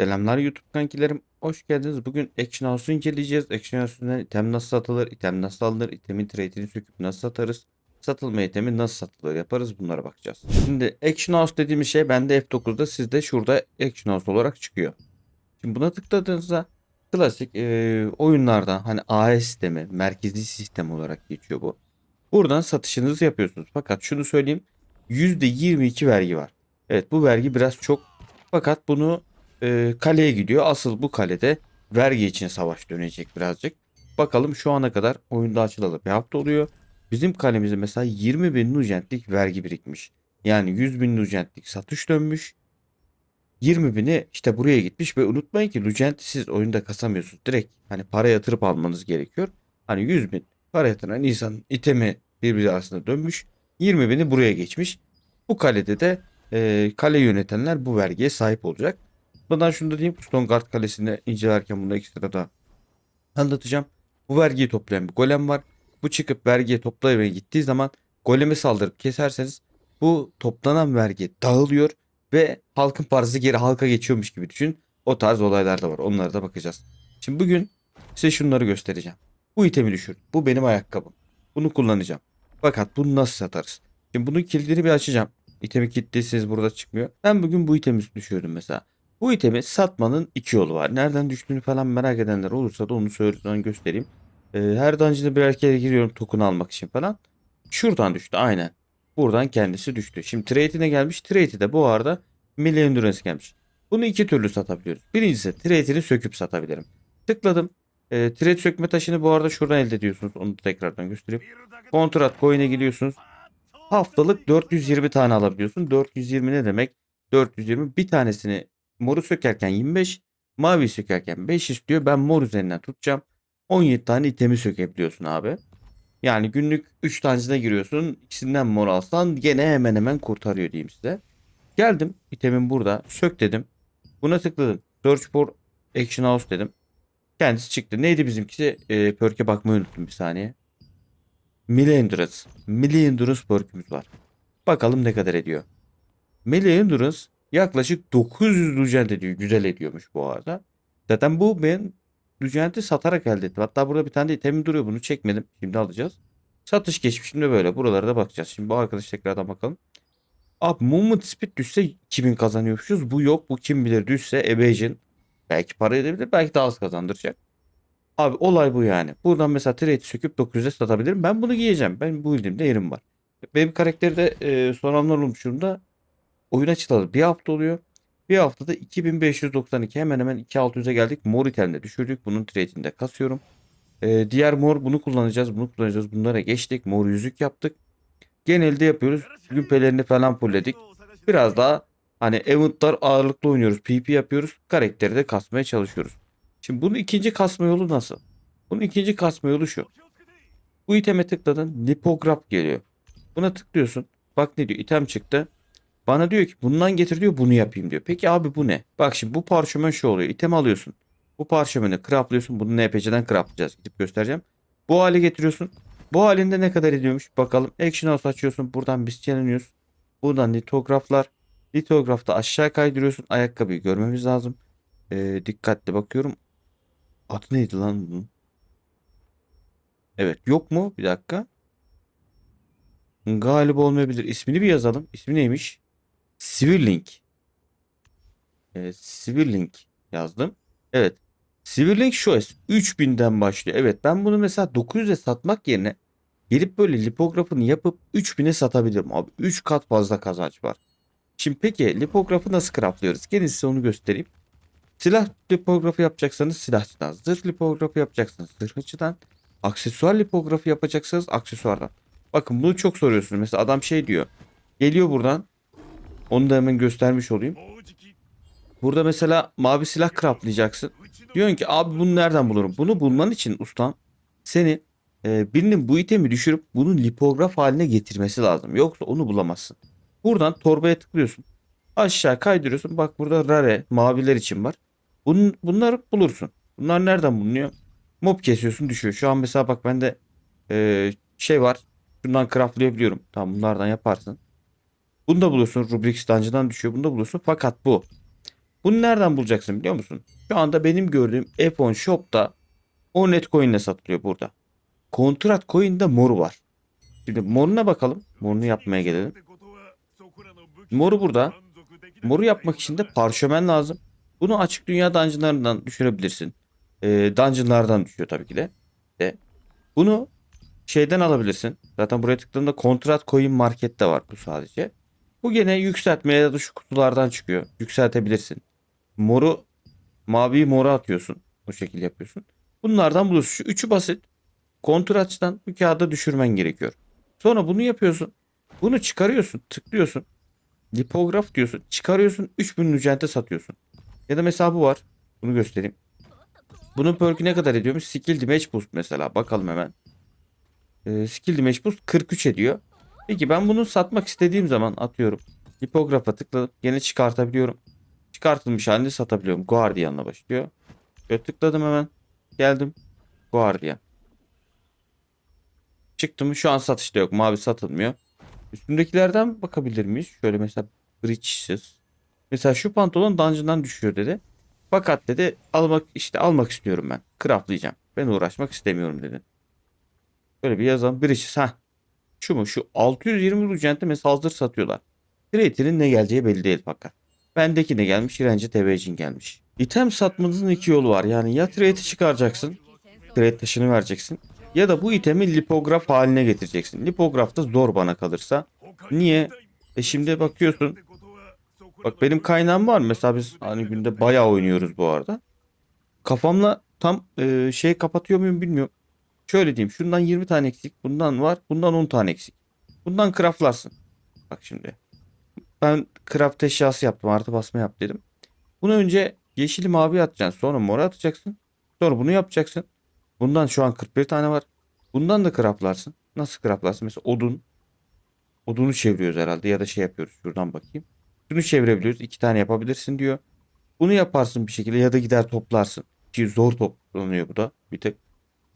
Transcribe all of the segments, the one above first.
Selamlar YouTube kankilerim. Hoş geldiniz. Bugün Action House'u inceleyeceğiz. Action House'un item nasıl satılır, item nasıl alınır, itemin trade'ini söküp nasıl satarız, satılma itemi nasıl satılır yaparız bunlara bakacağız. Şimdi Action House dediğimiz şey bende F9'da sizde şurada Action House olarak çıkıyor. Şimdi buna tıkladığınızda klasik e, oyunlarda hani AES sistemi, merkezi sistem olarak geçiyor bu. Buradan satışınızı yapıyorsunuz. Fakat şunu söyleyeyim. %22 vergi var. Evet bu vergi biraz çok. Fakat bunu e, kaleye gidiyor. Asıl bu kalede vergi için savaş dönecek birazcık. Bakalım şu ana kadar oyunda açılalı bir hafta oluyor. Bizim kalemizde mesela 20 bin nujentlik vergi birikmiş. Yani 100 bin nujentlik satış dönmüş. 20 bini işte buraya gitmiş ve unutmayın ki Lugent'i siz oyunda kasamıyorsunuz. Direkt hani para yatırıp almanız gerekiyor. Hani 100 bin para yatıran insanın itemi birbiri arasında dönmüş. 20 bini buraya geçmiş. Bu kalede de e, kale yönetenler bu vergiye sahip olacak. Buradan şunu da diyeyim. Stonegard Kalesi'ni incelerken bunu ekstra da anlatacağım. Bu vergiyi toplayan bir golem var. Bu çıkıp vergiye toplamaya gittiği zaman golemi saldırıp keserseniz bu toplanan vergi dağılıyor ve halkın parası geri halka geçiyormuş gibi düşün. O tarz olaylar da var. Onlara da bakacağız. Şimdi bugün size şunları göstereceğim. Bu itemi düşür. Bu benim ayakkabım. Bunu kullanacağım. Fakat bunu nasıl satarız? Şimdi bunun kilidini bir açacağım. İtemi kilitliyseniz burada çıkmıyor. Ben bugün bu itemi düşürdüm mesela. Bu itemi satmanın iki yolu var. Nereden düştüğünü falan merak edenler olursa da onu söyleyeyim göstereyim. Ee, her dungeon'a birer kere giriyorum token almak için falan. Şuradan düştü aynen. Buradan kendisi düştü. Şimdi trade'ine gelmiş. Trade'i de bu arada Milli Endurance gelmiş. Bunu iki türlü satabiliyoruz. Birincisi trade'ini söküp satabilirim. Tıkladım. E, trade sökme taşını bu arada şuradan elde ediyorsunuz. Onu da tekrardan göstereyim. Kontrat coin'e gidiyorsunuz. Haftalık 420 tane alabiliyorsun. 420 ne demek? 420 bir tanesini moru sökerken 25, mavi sökerken 5 istiyor. Ben mor üzerinden tutacağım. 17 tane itemi sökebiliyorsun abi. Yani günlük 3 tanesine giriyorsun. İkisinden mor alsan gene hemen hemen kurtarıyor diyeyim size. Geldim. itemin burada. Sök dedim. Buna tıkladım. Search for Action House dedim. Kendisi çıktı. Neydi bizimkisi? Ee, perk'e bakmayı unuttum bir saniye. Melee Endurance. Melee Endurance perk'ümüz var. Bakalım ne kadar ediyor. Melee Endurance yaklaşık 900 Lugent ediyor. Güzel ediyormuş bu arada. Zaten bu ben Lugent'i satarak elde ettim. Hatta burada bir tane de itemim duruyor. Bunu çekmedim. Şimdi alacağız. Satış geçmişimde böyle. Buralara da bakacağız. Şimdi bu arkadaş tekrardan bakalım. Abi movement speed düşse 2000 kazanıyormuşuz. Bu yok. Bu kim bilir düşse evasion. Belki para edebilir. Belki daha az kazandıracak. Abi olay bu yani. Buradan mesela trade söküp 900'e satabilirim. Ben bunu giyeceğim. Ben bu elimde yerim var. Benim karakteri de e, soranlar olmuş durumda. Oyun açılalı bir hafta oluyor. Bir haftada 2592 hemen hemen 2600'e geldik. Mor itemde düşürdük. Bunun trade'ini de kasıyorum. E, diğer mor bunu kullanacağız. Bunu kullanacağız. Bunlara geçtik. Mor yüzük yaptık. Genelde yapıyoruz. Bugün pelerini falan fullledik. Biraz daha hani eventlar ağırlıklı oynuyoruz. PP yapıyoruz. Karakteri de kasmaya çalışıyoruz. Şimdi bunun ikinci kasma yolu nasıl? Bunun ikinci kasma yolu şu. Bu iteme tıkladın. Lipograf geliyor. Buna tıklıyorsun. Bak ne diyor? İtem çıktı. Bana diyor ki bundan getir diyor bunu yapayım diyor. Peki abi bu ne? Bak şimdi bu parşömen şu oluyor. İtem alıyorsun. Bu parşömeni craft'lıyorsun. Bunu NPC'den craftlayacağız. Gidip göstereceğim. Bu hale getiriyorsun. Bu halinde ne kadar ediyormuş bakalım. Action House açıyorsun. Buradan biz iniyoruz. Buradan litograflar. Litografta aşağı kaydırıyorsun. Ayakkabıyı görmemiz lazım. Ee, dikkatli bakıyorum. Adı neydi lan bunun? Evet yok mu? Bir dakika. Galiba olmayabilir. İsmini bir yazalım. İsmi neymiş? Sivirlink. Evet, Sivirlink yazdım. Evet. Sivirlink Shoes 3000'den başlıyor. Evet ben bunu mesela 900'e satmak yerine gelip böyle lipografını yapıp 3000'e satabilirim abi. 3 kat fazla kazanç var. Şimdi peki lipografı nasıl craftlıyoruz? Gelin size onu göstereyim. Silah lipografı yapacaksanız silahçıdan, zırh lipografı yapacaksanız zırhçıdan, aksesuar lipografı yapacaksanız aksesuardan. Bakın bunu çok soruyorsunuz. Mesela adam şey diyor. Geliyor buradan. Onu da hemen göstermiş olayım. Burada mesela mavi silah craftlayacaksın. Diyorsun ki abi bunu nereden bulurum? Bunu bulman için ustam seni e, birinin bu itemi düşürüp bunun lipograf haline getirmesi lazım. Yoksa onu bulamazsın. Buradan torbaya tıklıyorsun. Aşağı kaydırıyorsun. Bak burada rare maviler için var. Bunun, bunları bulursun. Bunlar nereden bulunuyor? Mob kesiyorsun düşüyor. Şu an mesela bak bende e, şey var. Şundan craftlayabiliyorum. Tamam bunlardan yaparsın. Bunu da bulursun. Rubrix Dungeon'dan düşüyor. Bunu da bulursun. Fakat bu Bunu nereden bulacaksın biliyor musun? Şu anda benim gördüğüm F10 Shop'ta o Netcoin'le satılıyor burada. Kontrat coin'de moru var. Şimdi moruna bakalım. Morunu yapmaya gelelim. Moru burada. Moru yapmak için de parşömen lazım. Bunu açık dünya dungeonlarından düşürebilirsin. Ee, dungeonlardan düşüyor tabii ki de. de. Bunu şeyden alabilirsin. Zaten buraya tıkladığında kontrat coin markette var bu sadece. Bu gene yükseltmeye ya da şu kutulardan çıkıyor. Yükseltebilirsin. Moru maviyi mora atıyorsun. O şekilde yapıyorsun. Bunlardan buluyorsun. Şu üçü basit. Kontratçıdan bu kağıda düşürmen gerekiyor. Sonra bunu yapıyorsun. Bunu çıkarıyorsun. Tıklıyorsun. Lipograf diyorsun. Çıkarıyorsun. 3000 nücente satıyorsun. Ya da mesela bu var. Bunu göstereyim. Bunun perk'ü ne kadar ediyormuş? Skill Damage Boost mesela. Bakalım hemen. Ee, skill Damage Boost 43 ediyor. Peki ben bunu satmak istediğim zaman atıyorum. Lipografa tıkladım. Gene çıkartabiliyorum. Çıkartılmış halinde satabiliyorum. Guardian'la başlıyor. Şöyle tıkladım hemen. Geldim. Guardian. Çıktı mı? Şu an satışta yok. Mavi satılmıyor. Üstündekilerden bakabilir miyiz? Şöyle mesela breeches. Mesela şu pantolon dungeon'dan düşüyor dedi. Fakat dedi almak işte almak istiyorum ben. Craftlayacağım. Ben uğraşmak istemiyorum dedi. Böyle bir yazalım. Breeches ha. Şu mu? Şu 620 Lugent'e mesela hazır satıyorlar. Creator'in ne geleceği belli değil fakat. Bendeki ne gelmiş? Rence TV için gelmiş. İtem satmanızın iki yolu var. Yani ya trade'i çıkaracaksın. Trade taşını vereceksin. Ya da bu itemi lipograf haline getireceksin. Lipograf da zor bana kalırsa. Niye? E şimdi bakıyorsun. Bak benim kaynağım var. Mesela biz hani günde bayağı oynuyoruz bu arada. Kafamla tam e, şey kapatıyor muyum bilmiyorum. Şöyle diyeyim. Şundan 20 tane eksik. Bundan var. Bundan 10 tane eksik. Bundan craftlarsın. Bak şimdi. Ben craft eşyası yaptım. Artı basma yap dedim. Bunu önce yeşili mavi atacaksın. Sonra mora atacaksın. Sonra bunu yapacaksın. Bundan şu an 41 tane var. Bundan da craftlarsın. Nasıl craftlarsın? Mesela odun. Odunu çeviriyoruz herhalde ya da şey yapıyoruz. Şuradan bakayım. Şunu çevirebiliyoruz. İki tane yapabilirsin diyor. Bunu yaparsın bir şekilde ya da gider toplarsın. Ki zor toplanıyor bu da. Bir tek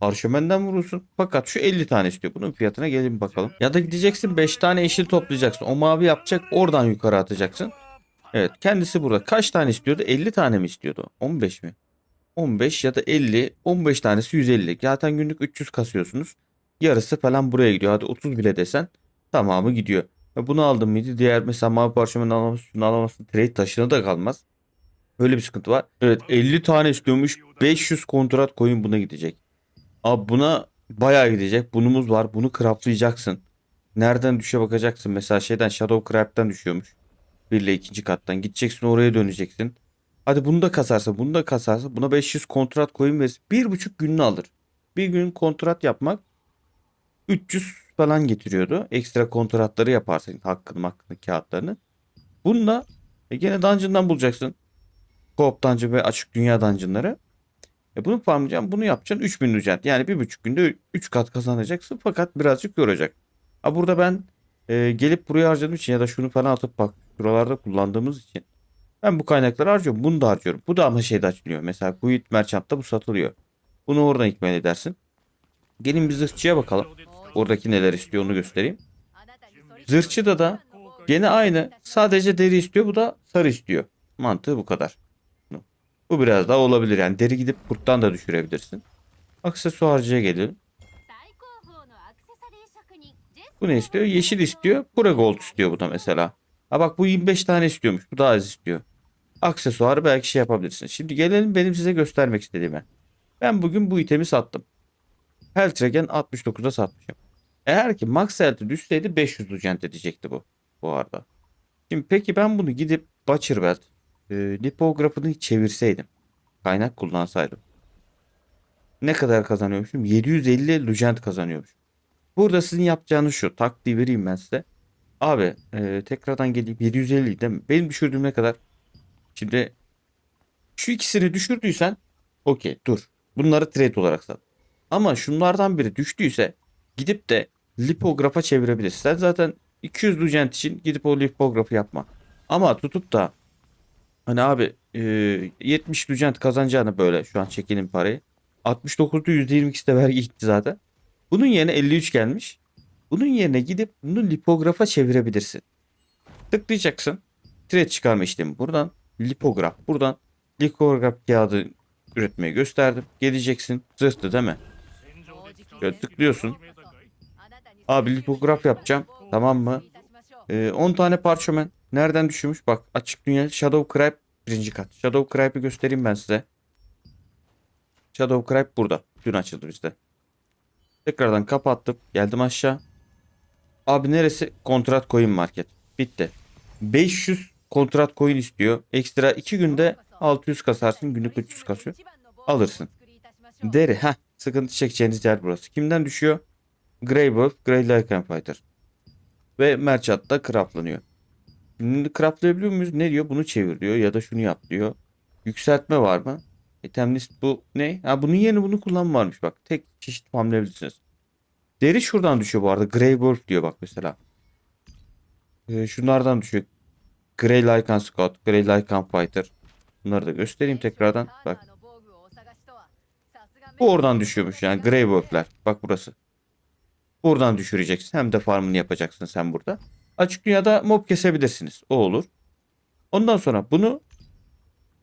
parşömenden vurursun. Fakat şu 50 tane istiyor. Bunun fiyatına gelin bakalım. Ya da gideceksin 5 tane yeşil toplayacaksın. O mavi yapacak. Oradan yukarı atacaksın. Evet kendisi burada. Kaç tane istiyordu? 50 tane mi istiyordu? 15 mi? 15 ya da 50. 15 tanesi 150. Zaten günlük 300 kasıyorsunuz. Yarısı falan buraya gidiyor. Hadi 30 bile desen tamamı gidiyor. Ve bunu aldın mıydı? Diğer mesela mavi parşömen alamazsın. Şunu alamazsın. Trade taşına da kalmaz. Öyle bir sıkıntı var. Evet 50 tane istiyormuş. 500 kontrat koyun buna gidecek. Abi buna bayağı gidecek. Bunumuz var. Bunu craftlayacaksın. Nereden düşe bakacaksın. Mesela şeyden Shadow Crab'den düşüyormuş. Bir ile ikinci kattan. Gideceksin oraya döneceksin. Hadi bunu da kasarsa bunu da kasarsa buna 500 kontrat koyun verirsin. Bir buçuk gününü alır. Bir gün kontrat yapmak 300 falan getiriyordu. Ekstra kontratları yaparsın hakkını hakkını kağıtlarını. Bunu da e, gene dungeon'dan bulacaksın. Co-op dungeon ve açık dünya dungeonları. E bunu farmlayacaksın bunu yapacaksın 3000 ücret. Yani bir buçuk günde 3 kat kazanacaksın fakat birazcık yoracak. Ha burada ben e, gelip buraya harcadığım için ya da şunu falan atıp bak şuralarda kullandığımız için ben bu kaynakları harcıyorum. Bunu da harcıyorum. Bu da ama şeyde açılıyor. Mesela Quit Merchant'ta bu satılıyor. Bunu oradan ikmal edersin. Gelin bir zırhçıya bakalım. Oradaki neler istiyor onu göstereyim. Zırhçıda da gene aynı. Sadece deri istiyor. Bu da sarı istiyor. Mantığı bu kadar. Bu biraz daha olabilir. Yani deri gidip kurttan da düşürebilirsin. Aksesuarcıya gelelim. Bu ne istiyor? Yeşil istiyor. Pura gold istiyor bu da mesela. Ha bak bu 25 tane istiyormuş. Bu daha az istiyor. Aksesuarı belki şey yapabilirsin. Şimdi gelelim benim size göstermek istediğime. Ben bugün bu itemi sattım. Heltregen 69'a satmışım. Eğer ki max health'i düşseydi 500 Lugent edecekti bu. Bu arada. Şimdi peki ben bunu gidip Butcher Belt e, lipografını çevirseydim. Kaynak kullansaydım. Ne kadar kazanıyormuşum? 750 Lugent kazanıyormuş. Burada sizin yapacağınız şu. Taktiği vereyim ben size. Abi e, tekrardan geleyim 750 değil mi? Benim düşürdüğüm ne kadar? Şimdi şu ikisini düşürdüysen okey dur. Bunları trade olarak sat. Ama şunlardan biri düştüyse gidip de lipografa çevirebilirsin. Sen zaten 200 Lugent için gidip o lipografı yapma. Ama tutup da hani abi e, 70 Lugent kazanacağını böyle şu an çekinin parayı. 69'da %22'si de vergi gitti zaten. Bunun yerine 53 gelmiş. Bunun yerine gidip bunu lipografa çevirebilirsin. Tıklayacaksın. Trade çıkarma işlemi buradan. lipograf. Buradan lipograf kağıdı üretmeyi gösterdim. Geleceksin. Zırhtı değil mi? Şöyle tıklıyorsun. Abi lipograf yapacağım. Tamam mı? Ee, 10 tane parşömen. Nereden düşürmüş? Bak açık dünya Shadow Cripe birinci kat. Shadow Cripe'ı göstereyim ben size. Shadow Cripe burada. Dün açıldı bizde. Tekrardan kapattım. Geldim aşağı. Abi neresi? Kontrat coin market. Bitti. 500 kontrat coin istiyor. Ekstra 2 günde 600 kasarsın. Günlük 300 kasıyor. Alırsın. Deri. Heh. Sıkıntı çekeceğiniz yer burası. Kimden düşüyor? Grey Wolf, Grey Lycan Fighter. Ve Merchant'ta craftlanıyor. Şimdi craftlayabiliyor muyuz? Ne diyor? Bunu çevir diyor. Ya da şunu yap diyor. Yükseltme var mı? Item list bu ne? Ha bunun yerine bunu kullanma varmış bak. Tek çeşit farmlayabilirsiniz. Deri şuradan düşüyor bu arada. Grey Wolf diyor bak mesela. Ee, şunlardan düşüyor. Grey Lycan Scout, Grey Lycan Fighter. Bunları da göstereyim tekrardan. Bak bu oradan düşüyormuş yani Grey Wolf'ler. Bak burası. Buradan düşüreceksin. Hem de farmını yapacaksın sen burada. Açık dünyada mob kesebilirsiniz. O olur. Ondan sonra bunu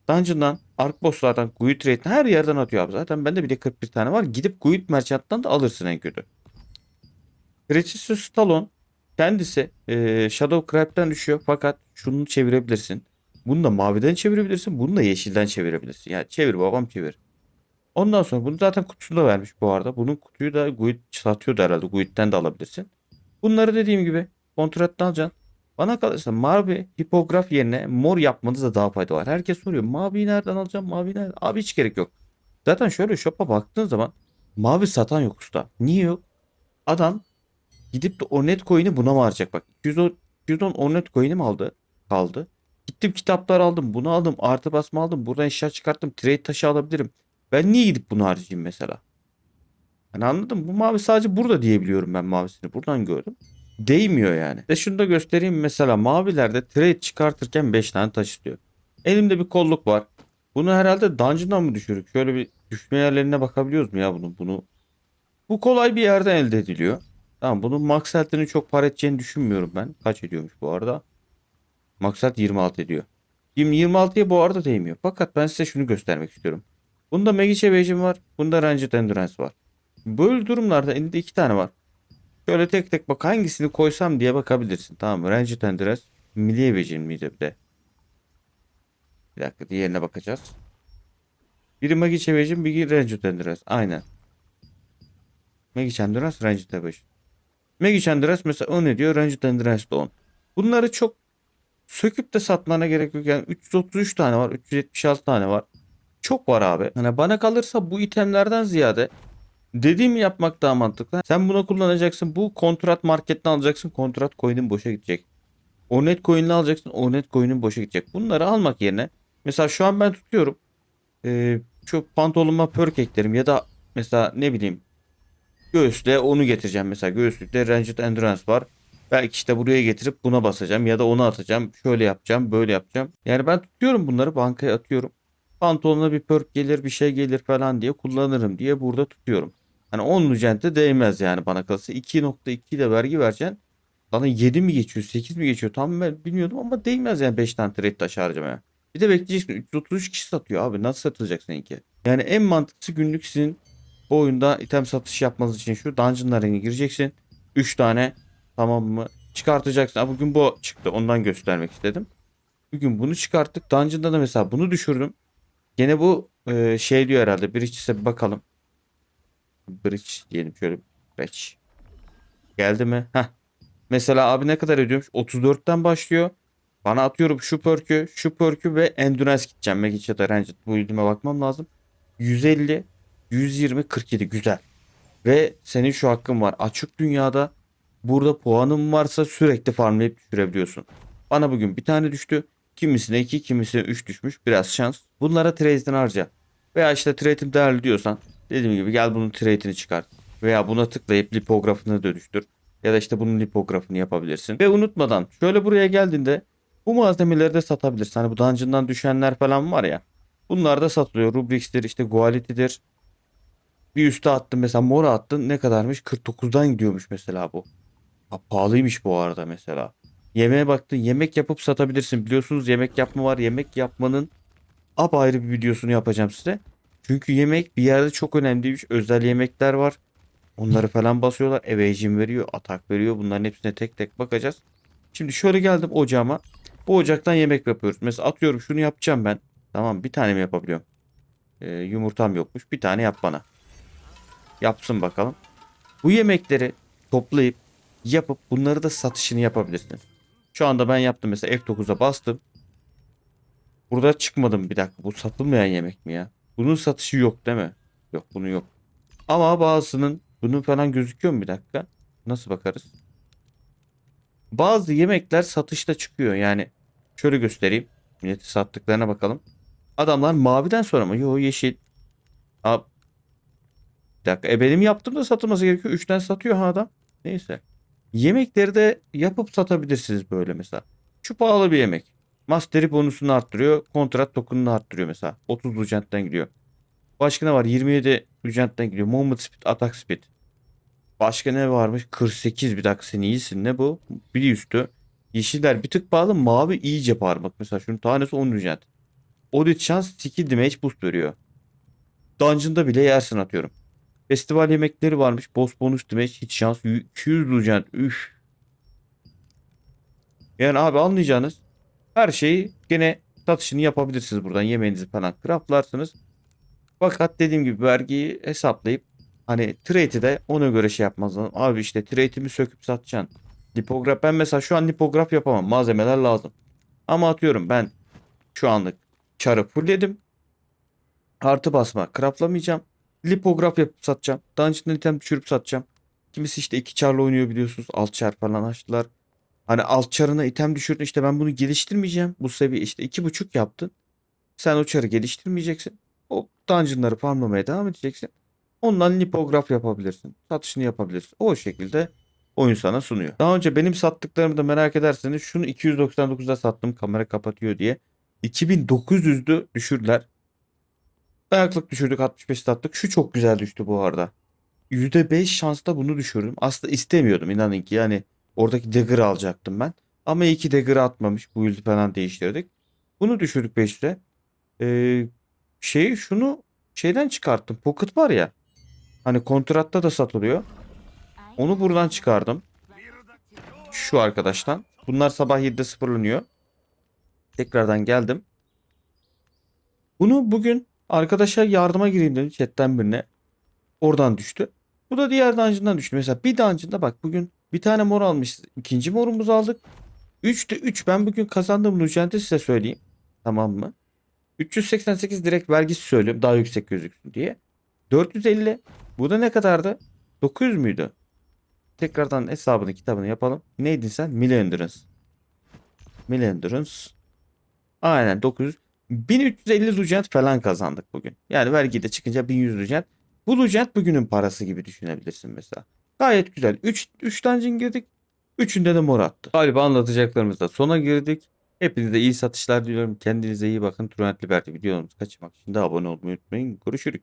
Dungeon'dan, Ark Boss'lardan, Guild Trade'den her yerden atıyor abi. Zaten bende bile 41 tane var. Gidip Guild Merchant'tan da alırsın en kötü. Precious Stallone kendisi e, Shadow Crab'den düşüyor. Fakat şunu çevirebilirsin. Bunu da maviden çevirebilirsin. Bunu da yeşilden çevirebilirsin. Yani çevir babam çevir. Ondan sonra bunu zaten kutusunda vermiş bu arada. Bunun kutuyu da Guild satıyordu herhalde. Guild'den de alabilirsin. Bunları dediğim gibi kontrattan alacaksın. Bana kalırsa mavi hipograf yerine mor yapmanızda daha fayda var. Herkes soruyor maviyi nereden alacağım mavi nereden? Abi hiç gerek yok. Zaten şöyle shop'a baktığın zaman mavi satan yok usta. Niye yok? Adam gidip de Ornet coin'i buna mı harcayacak? Bak 210, 210 Ornet coin'i mi aldı? Kaldı. Gittim kitaplar aldım. Bunu aldım. Artı basma aldım. Buradan eşya çıkarttım. Trade taşı alabilirim. Ben niye gidip bunu harcayayım mesela? Hani anladım. Bu mavi sadece burada diyebiliyorum ben mavisini. Buradan gördüm. Değmiyor yani. Ve şunu da göstereyim. Mesela mavilerde trade çıkartırken 5 tane taş istiyor. Elimde bir kolluk var. Bunu herhalde dungeon'dan mı düşürük? Şöyle bir düşme yerlerine bakabiliyoruz mu ya bunu? Bunu bu kolay bir yerden elde ediliyor. Tamam bunun max health'ini çok para edeceğini düşünmüyorum ben. Kaç ediyormuş bu arada? Max health 26 ediyor. 26'ya bu arada değmiyor. Fakat ben size şunu göstermek istiyorum. Bunda Magic Evasion var. Bunda Ranged Endurance var. Böyle durumlarda elinde iki tane var. Şöyle tek tek bak hangisini koysam diye bakabilirsin. Tamam mı? Ranged Endurance. Milli Evasion miydi bir de? Bir dakika diğerine bakacağız. Biri Magic Evasion, biri Ranged Endurance. Aynen. Magic Endurance, Ranged Evasion. Magic Endurance mesela o ne diyor? Ranged Endurance de 10. Bunları çok söküp de satmana gerek yok. Yani 333 tane var. 376 tane var. Çok var abi. Hani bana kalırsa bu itemlerden ziyade dediğimi yapmak daha mantıklı. Sen bunu kullanacaksın. Bu kontrat marketten alacaksın. Kontrat coin'in boşa gidecek. Ornet coin'ini alacaksın. Ornet coin'in boşa gidecek. Bunları almak yerine mesela şu an ben tutuyorum. Ee, şu pantolonuma perk eklerim ya da mesela ne bileyim göğüsle onu getireceğim. Mesela göğüslükte Ranged Endurance var. Belki işte buraya getirip buna basacağım ya da onu atacağım. Şöyle yapacağım, böyle yapacağım. Yani ben tutuyorum bunları bankaya atıyorum. Pantolona bir perk gelir, bir şey gelir falan diye kullanırım diye burada tutuyorum. Hani 10 Lugent'e değmez yani bana kalırsa. 2.2 de vergi vereceksin. Bana 7 mi geçiyor, 8 mi geçiyor tam ben bilmiyordum ama değmez yani 5 tane trade taşı harcamaya. Bir de bekleyeceksin 333 kişi satıyor abi nasıl satılacak seninki? Yani en mantıklısı günlük sizin bu oyunda item satış yapmanız için şu dungeonlara gireceksin. 3 tane tamam mı? Çıkartacaksın. Ha, bugün bu çıktı ondan göstermek istedim. Bugün bunu çıkarttık. Dungeon'da da mesela bunu düşürdüm. Gene bu e, şey diyor herhalde. Bridge ise bir bakalım. Bridge diyelim şöyle. Bridge. Geldi mi? Heh. Mesela abi ne kadar ödüyormuş? 34'ten başlıyor. Bana atıyorum şu perk'ü, şu perk'ü ve endurance gideceğim. Magic ya da ranged. Bu yüzüme bakmam lazım. 150, 120, 47 güzel. Ve senin şu hakkın var. Açık dünyada burada puanın varsa sürekli farmlayıp düşürebiliyorsun. Bana bugün bir tane düştü. Kimisine 2, kimisine 3 düşmüş. Biraz şans. Bunlara trade'den harca. Veya işte trade'im değerli diyorsan dediğim gibi gel bunun trade'ini çıkart. Veya buna tıklayıp lipografını dönüştür. Ya da işte bunun lipografını yapabilirsin. Ve unutmadan şöyle buraya geldiğinde bu malzemeleri de satabilirsin. Hani bu dungeon'dan düşenler falan var ya. Bunlar da satılıyor. Rubrix'tir işte Quality'dir. Bir üste attın mesela mora attın ne kadarmış? 49'dan gidiyormuş mesela bu. Ha, pahalıymış bu arada mesela. Yemeğe baktın. Yemek yapıp satabilirsin. Biliyorsunuz yemek yapma var. Yemek yapmanın apayrı bir videosunu yapacağım size. Çünkü yemek bir yerde çok önemliymiş. Özel yemekler var. Onları falan basıyorlar. Evasion veriyor. Atak veriyor. Bunların hepsine tek tek bakacağız. Şimdi şöyle geldim ocağıma. Bu ocaktan yemek yapıyoruz. Mesela atıyorum şunu yapacağım ben. Tamam bir tane mi yapabiliyorum? Ee, yumurtam yokmuş. Bir tane yap bana. Yapsın bakalım. Bu yemekleri toplayıp yapıp bunları da satışını yapabilirsin. Şu anda ben yaptım mesela F9'a bastım. Burada çıkmadım bir dakika. Bu satılmayan yemek mi ya? Bunun satışı yok değil mi? Yok bunu yok. Ama bazısının bunun falan gözüküyor mu bir dakika? Nasıl bakarız? Bazı yemekler satışta çıkıyor. Yani şöyle göstereyim. Milleti sattıklarına bakalım. Adamlar maviden sonra mı? Yo yeşil. Abi. Bir dakika. E benim yaptığım da satılması gerekiyor. Üçten satıyor ha adam. Neyse. Yemekleri de yapıp satabilirsiniz böyle mesela. Şu pahalı bir yemek. Mastery bonusunu arttırıyor. Kontrat tokenunu arttırıyor mesela. 30 Lugen'den gidiyor. Başka ne var? 27 Lugen'den gidiyor. Moment Speed, Attack Speed. Başka ne varmış? 48 bir dakika sen iyisin. Ne bu? Bir üstü. Yeşiller bir tık pahalı. Mavi iyice parmak. Mesela şunun tanesi 10 Lugent. Audit şans skill damage boost veriyor. Dungeon'da bile yersin atıyorum. Festival yemekleri varmış. Boss bonus damage hiç şans. 200 Lugent. Üf. Yani abi anlayacağınız her şeyi gene satışını yapabilirsiniz buradan. Yemeğinizi falan craftlarsınız. Fakat dediğim gibi vergiyi hesaplayıp hani trade'i de ona göre şey yapmaz. Abi işte trade'imi söküp satacaksın. Lipograf ben mesela şu an lipograf yapamam. Malzemeler lazım. Ama atıyorum ben şu anlık çarı fullledim. Artı basma craftlamayacağım. Lipograf yapıp satacağım. Dungeon'dan item düşürüp satacağım. Kimisi işte iki çarla oynuyor biliyorsunuz. Alt çar falan açtılar. Hani alt çarına item düşürdün işte ben bunu geliştirmeyeceğim. Bu seviye işte iki buçuk yaptın. Sen o çarı geliştirmeyeceksin. O dungeonları farmlamaya devam edeceksin. Ondan lipograf yapabilirsin. Satışını yapabilirsin. O şekilde oyun sana sunuyor. Daha önce benim sattıklarımı da merak ederseniz şunu 299'da sattım kamera kapatıyor diye. 2900'dü düşürdüler. Ayaklık düşürdük 65 sattık. Şu çok güzel düştü bu arada. %5 şansla bunu düşürdüm. Aslında istemiyordum inanın ki yani oradaki dagger'ı alacaktım ben. Ama iyi ki dagger'ı atmamış. Bu yıldızı falan değiştirdik. Bunu düşürdük 5'te. Ee, şey şunu şeyden çıkarttım. Pocket var ya. Hani kontratta da satılıyor. Onu buradan çıkardım. Şu arkadaştan. Bunlar sabah 7'de sıfırlanıyor. Tekrardan geldim. Bunu bugün arkadaşa yardıma gireyim dedim chatten birine. Oradan düştü. Bu da diğer dungeon'dan düştü. Mesela bir dungeon'da bak bugün bir tane mor almışız. İkinci morumuzu aldık. 3'te 3 ben bugün kazandığım Nugent'i size söyleyeyim. Tamam mı? 388 direkt vergisi söylüyorum daha yüksek gözüksün diye. 450. Bu da ne kadardı? 900 müydü? Tekrardan hesabını kitabını yapalım. Neydin sen? Mill Endurance. Aynen 900. 1350 Lugent falan kazandık bugün. Yani vergi de çıkınca 1100 Lugent. Bu Lugent bugünün parası gibi düşünebilirsin mesela. Gayet güzel. 3 3 dungeon girdik. Üçünde de mor attı. Galiba anlatacaklarımızda sona girdik. Hepinize iyi satışlar diliyorum. Kendinize iyi bakın. Truant Liberty videolarımızı kaçırmak için de abone olmayı unutmayın. Görüşürük.